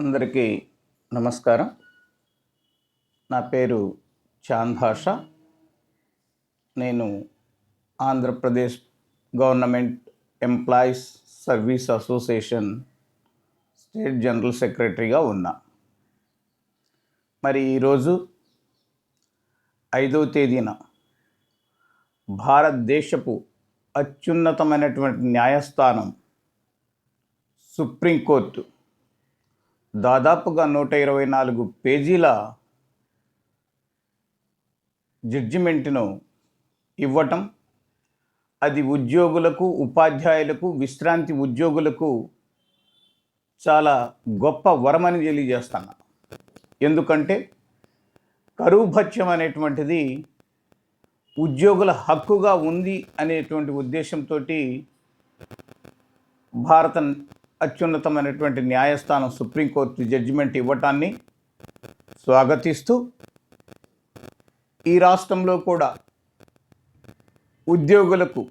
అందరికీ నమస్కారం. నా పేరు చాంద్ భాష నేను Andhra Pradesh government employees service association state general సెక్రటరీగా ఉన్నా. మరి ఈరోజు ఐదవ తేదీన భారతదేశపు అత్యున్నతమైనటువంటి న్యాయస్థానం సుప్రీంకోర్టు దాదాపుగా నూట ఇరవై నాలుగు పేజీల జడ్జిమెంట్ను ఇవ్వటం అది ఉద్యోగులకు ఉపాధ్యాయులకు విశ్రాంతి ఉద్యోగులకు చాలా గొప్ప వరమని తెలియజేస్తాను. ఎందుకంటే కరువు భత్యం అనేటువంటిది ఉద్యోగుల హక్కుగా ఉంది అనేటువంటి ఉద్దేశంతో భారత అత్యున్నతమైనటువంటి న్యాయస్థానం సుప్రీంకోర్టు జడ్జిమెంట్ ఇవ్వటాన్ని స్వాగతిస్తూ ఈ రాష్ట్రంలో కూడా ఉద్యోగులకు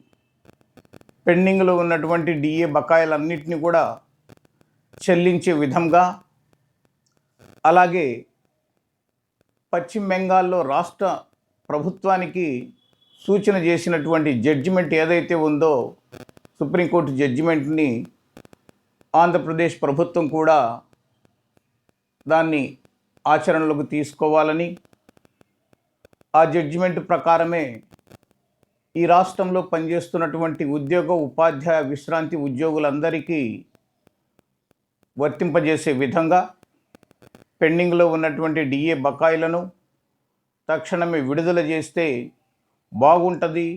పెండింగ్లో ఉన్నటువంటి డిఏ బకాయిలన్నింటినీ కూడా చెల్లించే విధంగా అలాగే పశ్చిమ బెంగాల్లో రాష్ట్ర ప్రభుత్వానికి సూచన చేసినటువంటి జడ్జిమెంట్ ఏదైతే ఉందో సుప్రీంకోర్టు జడ్జిమెంట్ని ఆంధ్రప్రదేశ్ ప్రభుత్వం కూడా దాన్ని ఆచరణలోకి తీసుకోవాలని ఆ జడ్జిమెంట్ ప్రకారమే ఈ రాష్ట్రంలో పనిచేస్తున్నటువంటి ఉద్యోగ ఉపాధ్యాయ విశ్రాంతి ఉద్యోగులందరికీ వర్తింపజేసే విధంగా పెండింగ్లో ఉన్నటువంటి డిఏ బకాయిలను తక్షణమే విడుదల చేస్తే బాగుంటుంది.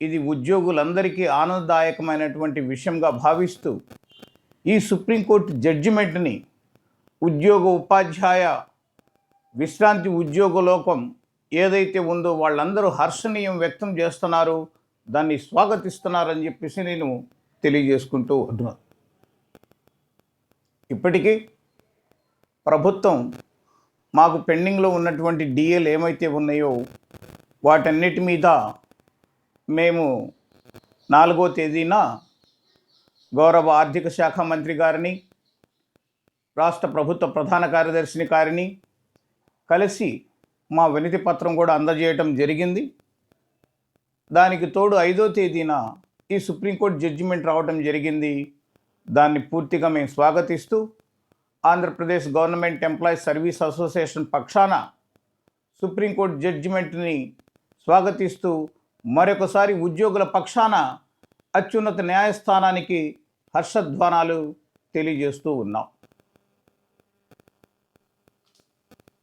ఇది ఉద్యోగులందరికీ ఆనందదాయకమైనటువంటి విషయంగా భావిస్తూ ఈ సుప్రీంకోర్టు జడ్జిమెంట్ని ఉద్యోగ ఉపాధ్యాయ విశ్రాంతి ఉద్యోగ లోకం ఏదైతే ఉందో వాళ్ళందరూ హర్షణీయం వ్యక్తం చేస్తున్నారు దాన్ని స్వాగతిస్తున్నారని చెప్పేసి నేను తెలియజేసుకుంటూ ఉన్నాను ఇప్పటికీ ప్రభుత్వం మాకు పెండింగ్లో ఉన్నటువంటి డిఏలు ఏమైతే ఉన్నాయో వాటన్నిటి మీద మేము నాలుగో తేదీన గౌరవ ఆర్థిక శాఖ మంత్రి గారిని రాష్ట్ర ప్రభుత్వ ప్రధాన కార్యదర్శిని గారిని కలిసి మా వినతి పత్రం కూడా అందజేయటం జరిగింది. దానికి తోడు ఐదో తేదీన ఈ సుప్రీంకోర్టు జడ్జిమెంట్ రావటం జరిగింది. దాన్ని పూర్తిగా మేము స్వాగతిస్తూ Andhra Pradesh government employees service association పక్షాన సుప్రీంకోర్టు జడ్జిమెంట్ని స్వాగతిస్తూ మరొకసారి ఉద్యోగుల పక్షాన అత్యున్నత న్యాయస్థానానికి హర్షధ్వానాలు తెలియజేస్తూ ఉన్నాం.